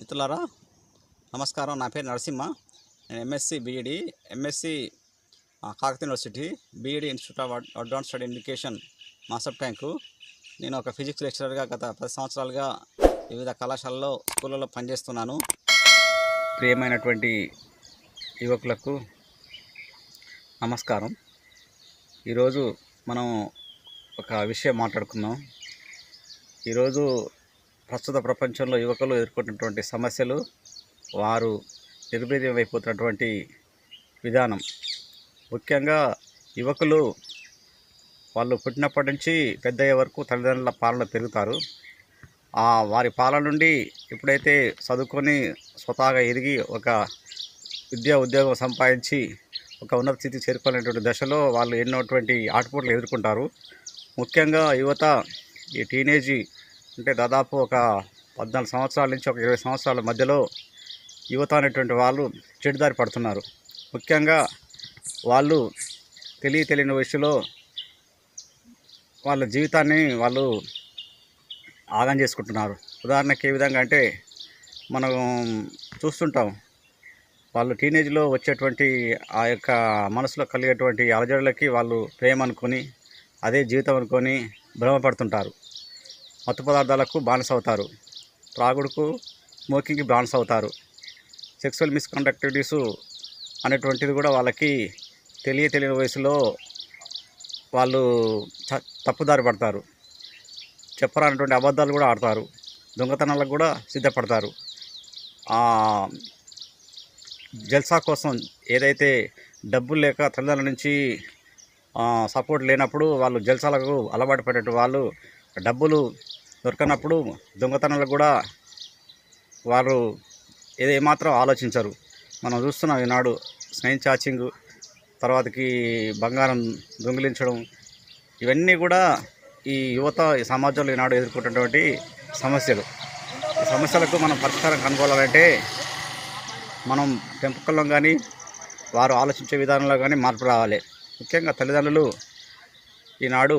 మిత్రులారా నమస్కారం. నా పేరు నరసింహ. నేను MSc BEd MSc Kakatiya university BEd institute of advance study education master tank నేను ఒక ఫిజిక్స్ లెక్చరర్గా గత పది సంవత్సరాలుగా వివిధ కళాశాలలో స్కూళ్ళలో పనిచేస్తున్నాను. ప్రియమైనటువంటి యువకులకు నమస్కారం. ఈరోజు మనం ఒక విషయం మాట్లాడుకుందాం. ఈరోజు ప్రస్తుత ప్రపంచంలో యువకులు ఎదుర్కొంటున్నటువంటి సమస్యలు వారు నిర్వీర్యమైపోతున్నటువంటి విధానం. ముఖ్యంగా యువకులు వాళ్ళు పుట్టినప్పటి నుంచి పెద్దయ్యే వరకు తల్లిదండ్రుల పాలన పెరుగుతారు. ఆ వారి పాలన నుండి ఎప్పుడైతే చదువుకొని స్వతహాగా ఎదిగి ఒక విద్యా ఉద్యోగం సంపాదించి ఒక ఉన్నత స్థితి చేరుకునేటువంటి దశలో వాళ్ళు ఎన్నోటువంటి ఆటపోట్లు ఎదుర్కొంటారు. ముఖ్యంగా యువత ఈ టీనేజీ అంటే దాదాపు ఒక పద్నాలుగు సంవత్సరాల నుంచి ఒక ఇరవై సంవత్సరాల మధ్యలో యువత అనేటువంటి వాళ్ళు చెడుదారి పడుతున్నారు. ముఖ్యంగా వాళ్ళు తెలియ తెలియని వయసులో వాళ్ళ జీవితాన్ని వాళ్ళు ఆగం చేసుకుంటున్నారు. ఉదాహరణకి ఏ విధంగా అంటే మనం చూస్తుంటాం వాళ్ళు టీనేజ్లో వచ్చేటువంటి ఆ యొక్క మనసులో కలిగేటువంటి అలజడులకి వాళ్ళు ప్రేమ అనుకొని అదే జీవితం అనుకొని భ్రమపడుతుంటారు. మత్తు పదార్థాలకు బానిస అవుతారు త్రాగుడుకు స్మోకింగ్కి బానిస అవుతారు సెక్సువల్ మిస్కండక్టివిటీస్ అనేటువంటిది కూడా వాళ్ళకి తెలియ తెలియని వయసులో వాళ్ళు తప్పుదారి పడతారు. చెప్పరానటువంటి అబద్ధాలు కూడా ఆడతారు. దొంగతనాలకు కూడా సిద్ధపడతారు. జల్సా కోసం ఏదైతే డబ్బులు లేక తల్లిదండ్రుల నుంచి సపోర్ట్ లేనప్పుడు వాళ్ళు జల్సాలకు అలవాటు పడేట వాళ్ళు డబ్బులు దొరకనప్పుడు దొంగతనాలకు కూడా వారు ఏమాత్రం ఆలోచించరు. మనం చూస్తున్నాం ఈనాడు స్నైన్ చాచింగ్ తర్వాతకి బంగారం దొంగిలించడం ఇవన్నీ కూడా ఈ యువత ఈ సమాజంలో ఈనాడు ఎదుర్కొంటున్నటువంటి సమస్యలు. ఈ సమస్యలకు మనం పరిష్కారం కనుగొనాలంటే మనం పెంపకంలో కానీ వారు ఆలోచించే విధానంలో కానీ మార్పు రావాలి. ముఖ్యంగా తల్లిదండ్రులు ఈనాడు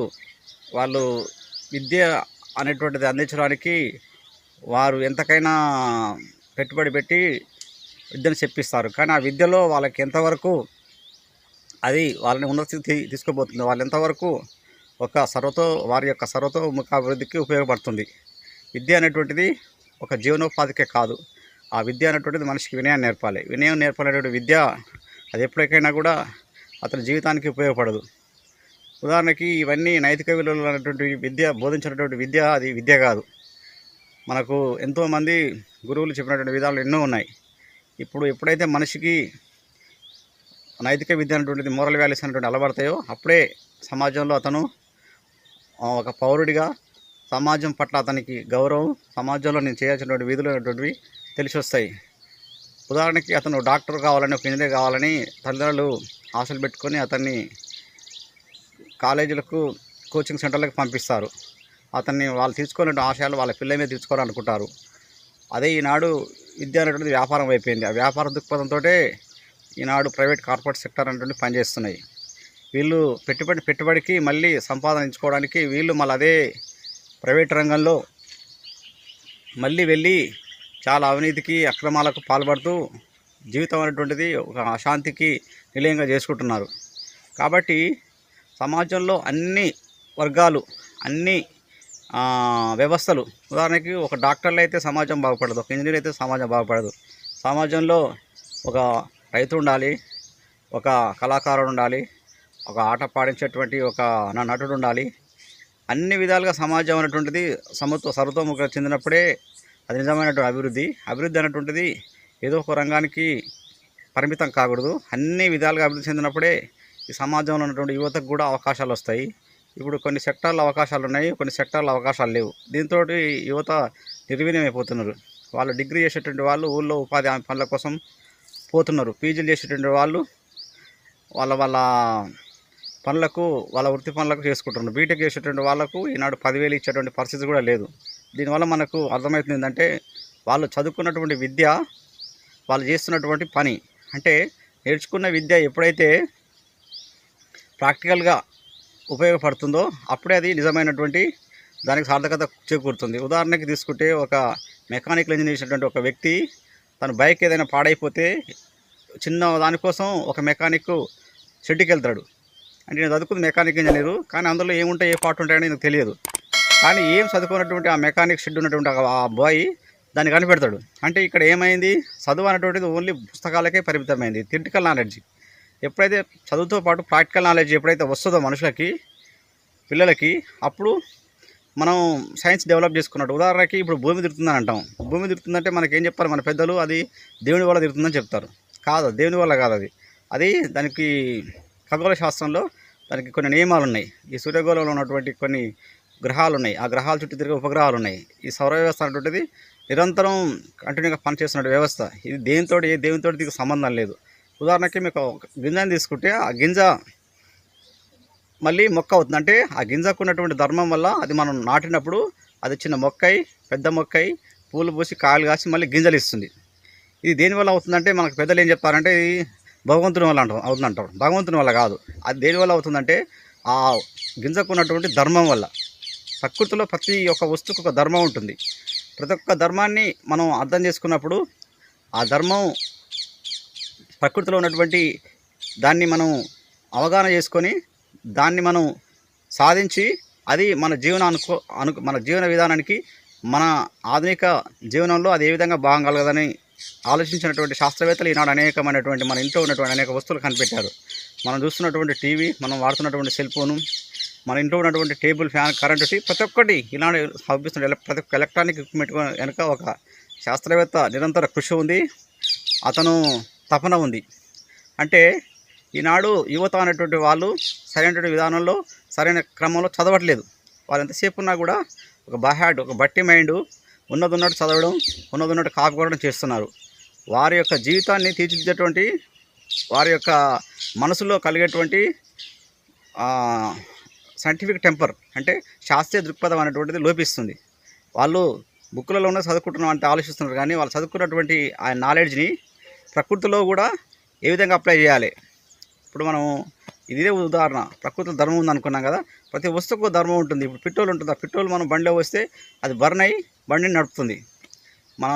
వాళ్ళు విద్య అనేటువంటిది అందించడానికి వారు ఎంతకైనా పెట్టుబడి పెట్టి విద్యను చెప్పిస్తారు. కానీ ఆ విద్యలో వాళ్ళకి ఎంతవరకు అది వాళ్ళని ఉన్నత స్థితి తీసుకుపోతుంది. వాళ్ళు ఎంతవరకు ఒక సర్వతో వారి యొక్క సర్వతోముఖ అభివృద్ధికి ఉపయోగపడుతుంది. విద్య అనేటువంటిది ఒక జీవనోపాధికే కాదు. ఆ విద్య అనేటువంటిది మనిషికి వినయాన్ని నేర్పాలి. వినయం నేర్పాలనేటువంటి విద్య అది ఎప్పటికైనా కూడా అతని జీవితానికి ఉపయోగపడదు. ఉదాహరణకి ఇవన్నీ నైతిక విలువలు అనేటువంటి విద్య బోధించినటువంటి విద్య అది విద్య కాదు. మనకు ఎంతోమంది గురువులు చెప్పినటువంటి విధాలు ఎన్నో ఉన్నాయి. ఇప్పుడు ఎప్పుడైతే మనిషికి నైతిక విద్య అనేటువంటిది మోరల్ వాల్యూస్ అనేటువంటి అలవడతాయో అప్పుడే సమాజంలో అతను ఒక పౌరుడిగా సమాజం పట్ల అతనికి గౌరవం సమాజంలో నేను చేయాల్సినటువంటి విధులు అనేటువంటివి తెలిసి వస్తాయి ఉదాహరణకి అతను డాక్టర్ కావాలని ఒక ఇంజనీర్ కావాలని తల్లిదండ్రులు ఆశలు పెట్టుకొని అతన్ని కాలేజీలకు కోచింగ్ సెంటర్లకు పంపిస్తారు. అతన్ని వాళ్ళు తీసుకునే ఆశయాలు వాళ్ళ పిల్లల మీద తీసుకోవాలనుకుంటారు. అదే ఈనాడు విద్య అనేటువంటిది వ్యాపారం అయిపోయింది. ఆ వ్యాపార దృక్పథంతో ఈనాడు ప్రైవేట్ కార్పొరేట్ సెక్టర్ అనేటువంటి పనిచేస్తున్నాయి వీళ్ళు పెట్టుబడి పెట్టుబడికి మళ్ళీ సంపాదించుకోవడానికి వీళ్ళు మళ్ళీ అదే ప్రైవేట్ రంగంలో మళ్ళీ వెళ్ళి చాలా అవినీతికి అక్రమాలకు పాల్పడుతూ జీవితం అనేటువంటిది ఒక అశాంతికి నిలయంగా చేసుకుంటున్నారు. కాబట్టి సమాజంలో అన్ని వర్గాలు అన్ని వ్యవస్థలు. ఉదాహరణకి ఒక డాక్టర్లు అయితే సమాజం బాగుపడదు ఒక ఇంజనీర్ అయితే సమాజం బాగుపడదు. సమాజంలో ఒక రైతు ఉండాలి ఒక కళాకారుడు ఉండాలి ఒక ఆట పాడించేటువంటి ఒక నా నటుడు ఉండాలి. అన్ని విధాలుగా సమాజం అనేటువంటిది సమత్వ సర్వతోముఖ చెందినప్పుడే అది నిజమైనటువంటి అభివృద్ధి. అభివృద్ధి అనేటువంటిది ఏదో ఒక రంగానికి పరిమితం కాకూడదు. అన్ని విధాలుగా అభివృద్ధి చెందినప్పుడే ఈ సమాజంలో ఉన్నటువంటి యువతకు కూడా అవకాశాలు వస్తాయి. ఇప్పుడు కొన్ని సెక్టార్ల అవకాశాలు ఉన్నాయి కొన్ని సెక్టార్ల అవకాశాలు లేవు. దీంతో యువత నిర్వీర్యం అయిపోతున్నారు వాళ్ళు డిగ్రీ చేసేటువంటి వాళ్ళు ఊళ్ళో ఉపాధి హామీ పనుల కోసం పోతున్నారు. పీజీలు చేసేటువంటి వాళ్ళు వాళ్ళ వాళ్ళ పనులకు వాళ్ళ వృత్తి పనులకు చేసుకుంటున్నారు. బీటెక్ చేసేటువంటి వాళ్ళకు ఈనాడు పదివేలు ఇచ్చేటువంటి పరిస్థితి కూడా లేదు. దీనివల్ల మనకు అర్థమవుతుంది ఏంటంటే వాళ్ళు చదువుకున్నటువంటి విద్య వాళ్ళు చేస్తున్నటువంటి పని అంటే నేర్చుకున్న విద్య ఎప్పుడైతే ప్రాక్టికల్గా ఉపయోగపడుతుందో అప్పుడే అది నిజమైనటువంటి దానికి సార్థకత చేకూరుతుంది. ఉదాహరణకి తీసుకుంటే ఒక మెకానికల్ ఇంజనీర్ చేసినటువంటి ఒక వ్యక్తి తన బైక్ ఏదైనా పాడైపోతే చిన్న దానికోసం ఒక మెకానిక్ షెడ్కి వెళ్తాడు అంటే నేను చదువుకుంది మెకానిక్ ఇంజనీరు కానీ అందులో ఏముంటాయి ఏ పార్ట్ ఉంటాయని నాకు తెలియదు. కానీ ఏం చదువుకున్నటువంటి ఆ మెకానిక్ షెడ్ ఉన్నటువంటి ఆ- బాయ్ దాన్ని కనిపెడతాడు. అంటే ఇక్కడ ఏమైంది? చదువు అనేటువంటిది ఓన్లీ పుస్తకాలకే పరిమితమైంది. Theoretical knowledge. ఎప్పుడైతే చదువుతో పాటు ప్రాక్టికల్ నాలెడ్జ్ ఎప్పుడైతే వస్తుందో మనుషులకి పిల్లలకి అప్పుడు మనం సైన్స్ డెవలప్ చేసుకున్నట్టు. ఉదాహరణకి ఇప్పుడు భూమి తిరుగుతుందని అంటాం. భూమి తిరుగుతుందంటే మనకి ఏం చెప్పారు మన పెద్దలు అది దేవుని వల్ల తిరుగుతుందని చెప్తారు. కాదు దేవుని వల్ల కాదు అది. అది దానికి ఖగోళ శాస్త్రంలో దానికి కొన్ని నియమాలు ఉన్నాయి ఈ సూర్యగోళంలో ఉన్నటువంటి కొన్ని గ్రహాలు ఉన్నాయి ఆ గ్రహాల చుట్టూ తిరిగే ఉపగ్రహాలు ఉన్నాయి ఈ సౌర వ్యవస్థ అనేటువంటిది నిరంతరం కంటిన్యూగా పనిచేస్తున్న వ్యవస్థ. ఇది దేనితోటి ఏ దేవునితో దీనికి సంబంధం లేదు. ఉదాహరణకి మీకు ఒక గింజని తీసుకుంటే ఆ గింజ మళ్ళీ మొక్క అవుతుంది. అంటే ఆ గింజకు ఉన్నటువంటి ధర్మం వల్ల అది మనం నాటినప్పుడు అది చిన్న మొక్కై పెద్ద మొక్కై పూలు పూసి కాయలు కాసి మళ్ళీ గింజలు ఇస్తుంది. ఇది దేనివల్ల అవుతుందంటే మనకు పెద్దలు ఏం చెప్తారంటే ఇది భగవంతుని వల్ల అంటాం అవుతుందంటారు. భగవంతుని వల్ల కాదు. అది దేనివల్ల అవుతుందంటే ఆ గింజకు ఉన్నటువంటి ధర్మం వల్ల. ప్రకృతిలో ప్రతి ఒక్క వస్తువుకు ఒక ధర్మం ఉంటుంది. ప్రతి ఒక్క ధర్మాన్ని మనం అర్థం చేసుకున్నప్పుడు ఆ ధర్మం ప్రకృతిలో ఉన్నటువంటి దాన్ని మనం అవగాహన చేసుకొని దాన్ని మనం సాధించి అది మన జీవన అనుకో అను మన జీవన విధానానికి మన ఆధునిక జీవనంలో అది ఏ విధంగా భాగం కలగదని ఆలోచించినటువంటి శాస్త్రవేత్తలు ఈనాడు అనేకమైనటువంటి మన ఇంట్లో ఉన్నటువంటి అనేక వస్తువులు కనిపెట్టారు. మనం చూస్తున్నటువంటి టీవీ మనం వాడుతున్నటువంటి సెల్ ఫోను మన ఇంట్లో ఉన్నటువంటి టేబుల్ ఫ్యాన్ కరెంటు ప్రతి ఒక్కటి ఈనాడు పంపిస్తున్న ప్రతి ఒక్క ఎలక్ట్రానిక్ ఎక్విప్మెంట్ వెనుక ఒక శాస్త్రవేత్త నిరంతర కృషి ఉంది. అతను తపన ఉంది. అంటే ఈనాడు యువత అనేటువంటి వాళ్ళు సరైనటువంటి విధానంలో సరైన క్రమంలో చదవట్లేదు. వాళ్ళు ఎంతసేపు ఉన్నా కూడా ఒక బహాడ్ ఒక బట్టి మైండ్ ఉన్నది ఉన్నట్టు చదవడం ఉన్నది ఉన్నట్టు కాపుకోవడం చేస్తున్నారు. వారి యొక్క జీవితాన్ని తీర్చిదిద్దేటువంటి వారి యొక్క మనసులో కలిగేటువంటి సైంటిఫిక్ టెంపర్ అంటే శాస్త్రీయ దృక్పథం అనేటువంటిది లోపిస్తుంది. వాళ్ళు బుక్కులలో ఉన్న చదువుకుంటున్నాం అంటే ఆలోచిస్తున్నారు కానీ వాళ్ళు చదువుకున్నటువంటి ఆ నాలెడ్జ్ని ప్రకృతిలో కూడా ఏ విధంగా అప్లై చేయాలి? ఇప్పుడు మనం ఇదే ఉదాహరణ ప్రకృతిలో ధర్మం ఉంది అనుకున్నాం కదా ప్రతి వస్తువుకు ధర్మం ఉంటుంది. ఇప్పుడు పెట్రోల్ ఉంటుంది ఆ పెట్రోల్ మనం బండిలో వస్తే అది బర్న్ అయ్యి బండిని నడుపుతుంది. మన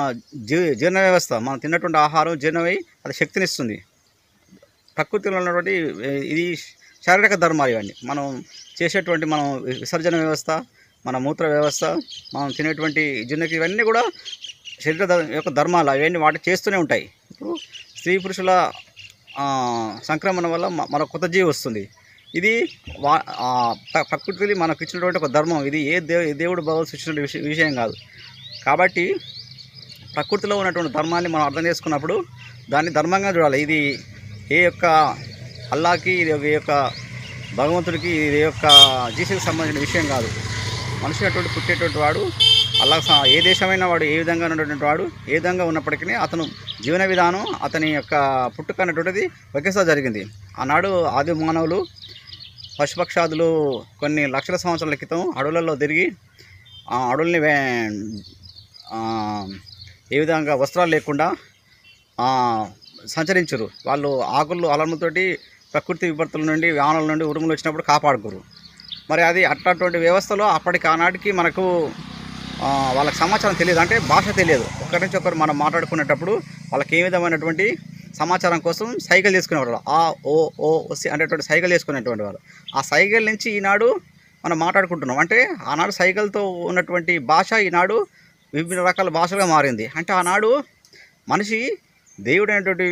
జీ జీర్ణ వ్యవస్థ మనం తిన్నటువంటి ఆహారం జీర్ణమై అది శక్తినిస్తుంది. ప్రకృతిలో ఉన్నటువంటి ఇది శారీరక ధర్మాలు ఇవన్నీ. మనం చేసేటువంటి మనం విసర్జన వ్యవస్థ మన మూత్ర వ్యవస్థ మనం తినేటువంటి జీర్ణకి ఇవన్నీ కూడా శరీర యొక్క ధర్మాలు అవన్నీ వాటి చేస్తూనే ఉంటాయి. స్త్రీ పురుషుల సంక్రమణ వల్ల మ- మరో కొత్త జీవి వస్తుంది. ఇది వా ప్రకృతి మనకు ఇచ్చినటువంటి ఒక ధర్మం. ఇది ఏ దే దేవుడు భగవత్ ఇచ్చిన విషయం విషయం కాదు. కాబట్టి ప్రకృతిలో ఉన్నటువంటి ధర్మాన్ని మనం అర్థం చేసుకున్నప్పుడు దాన్ని ధర్మంగా చూడాలి. ఇది ఏ యొక్క అల్లాకి ఇది ఒక- ఏ యొక్క భగవంతుడికి ఇది ఏ యొక్క జీసీకి సంబంధించిన విషయం కాదు. మనిషి అటువంటి పుట్టేటువంటి వాడు అల్లా ఏ దేశమైనా వాడు ఏ విధంగా ఉన్నటువంటి వాడు ఏ విధంగా ఉన్నప్పటికీ అతను జీవన విధానం అతని యొక్క పుట్టుక అనేటువంటిది ఒకేసారి జరిగింది. ఆనాడు ఆది మానవులు పశుపక్షాదులు కొన్ని లక్షల సంవత్సరాల క్రితం అడవులలో తిరిగి ఆ అడవుల్ని ఏ విధంగా వస్త్రాలు లేకుండా సంచరించరు. వాళ్ళు ఆకులు అలముతోటి ప్రకృతి విపత్తుల నుండి వానల నుండి ఉరుములు వచ్చినప్పుడు కాపాడుకోరు. మరి అది అట్లాంటి వ్యవస్థలో అప్పటికి ఆనాటికి మనకు వాళ్ళకి సమాచారం తెలియదు. అంటే భాష తెలియదు. ఒకరి నుంచి ఒకరు మనం మాట్లాడుకునేటప్పుడు వాళ్ళకి ఏ విధమైనటువంటి సమాచారం కోసం సైకిల్ తీసుకునేవారు ఆ ఓ ఓ ఒసి అనేటువంటి సైకిల్ చేసుకునేటువంటి వారు ఆ సైకిల్ నుంచి ఈనాడు మనం మాట్లాడుకుంటున్నాం. అంటే ఆనాడు సైకిల్తో ఉన్నటువంటి భాష ఈనాడు వివిధ రకాల భాషలుగా మారింది. అంటే ఆనాడు మనిషి దేవుడు అనేటువంటి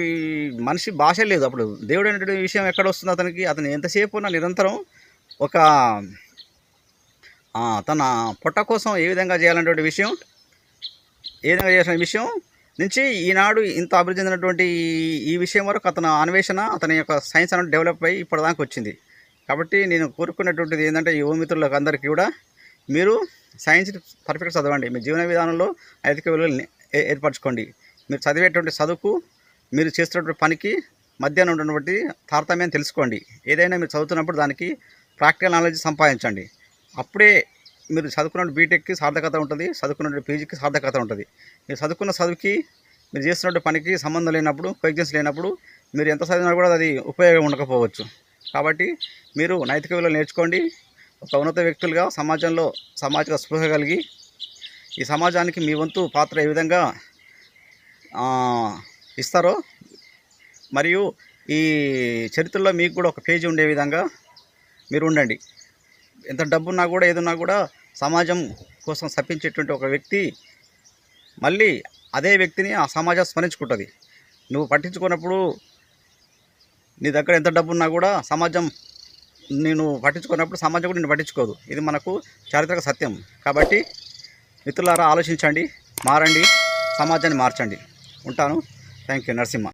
మనిషి భాష లేదు అప్పుడు. దేవుడు అనేటువంటి విషయం ఎక్కడ వస్తుంది అతనికి అతను ఎంతసేపు ఉన్నా నిరంతరం ఒక తన పొట్ట కోసం ఏ విధంగా చేయాలనేటువంటి విషయం ఏ విధంగా చేసిన విషయం నుంచి ఈనాడు ఇంత అభివృద్ధి చెందినటువంటి ఈ- విషయం వరకు అతని అన్వేషణ అతని యొక్క సైన్స్ అనేది డెవలప్ అయ్యి ఇప్పటిదాకా వచ్చింది. కాబట్టి నేను కోరుకునేటువంటిది ఏంటంటే యువ మిత్రులకు అందరికీ కూడా మీరు సైన్స్ పర్ఫెక్ట్ చదవండి. మీ జీవన విధానంలో నైతిక విలువలు ఏ- ఏర్పరచుకోండి. మీరు చదివేటువంటి చదువుకు మీరు చేస్తున్నటువంటి పనికి మధ్యాహ్నం ఉన్నటువంటి తారతమ్యం తెలుసుకోండి. ఏదైనా మీరు చదువుతున్నప్పుడు దానికి ప్రాక్టికల్ నాలెడ్జ్ సంపాదించండి. అప్పుడే మీరు చదువుకున్న బీటెక్కి సార్థకత ఉంటుంది చదువుకున్న పీజీకి సార్థకత ఉంటుంది. మీరు చదువుకున్న చదువుకి మీరు చేస్తున్నట్టు పనికి సంబంధం లేనప్పుడు ఎగ్జామ్స్ లేనప్పుడు మీరు ఎంత చదివినా కూడా అది ఉపయోగం ఉండకపోవచ్చు. కాబట్టి మీరు నైతిక విలువలు నేర్చుకోండి. ఒక ఉన్నత వ్యక్తులుగా సమాజంలో సామాజిక స్పృహ కలిగి ఈ సమాజానికి మీ వంతు పాత్ర ఏ విధంగా ఇస్తారో మరియు ఈ చరిత్రలో మీకు కూడా ఒక పేజీ ఉండే విధంగా మీరు ఉండండి. ఎంత డబ్బున్నా కూడా ఏదున్నా కూడా సమాజం కోసం తప్పించేటువంటి ఒక వ్యక్తి మళ్ళీ అదే వ్యక్తిని ఆ సమాజం స్మరించుకుంటుంది. నువ్వు పట్టించుకున్నప్పుడు నీ దగ్గర ఎంత డబ్బు ఉన్నా కూడా సమాజం నేను పట్టించుకున్నప్పుడు సమాజం కూడా నేను పట్టించుకోదు. ఇది మనకు చారిత్రక సత్యం. కాబట్టి మిత్రులారా ఆలోచించండి మారండి సమాజాన్ని మార్చండి. ఉంటాను. Thank you Narasimha.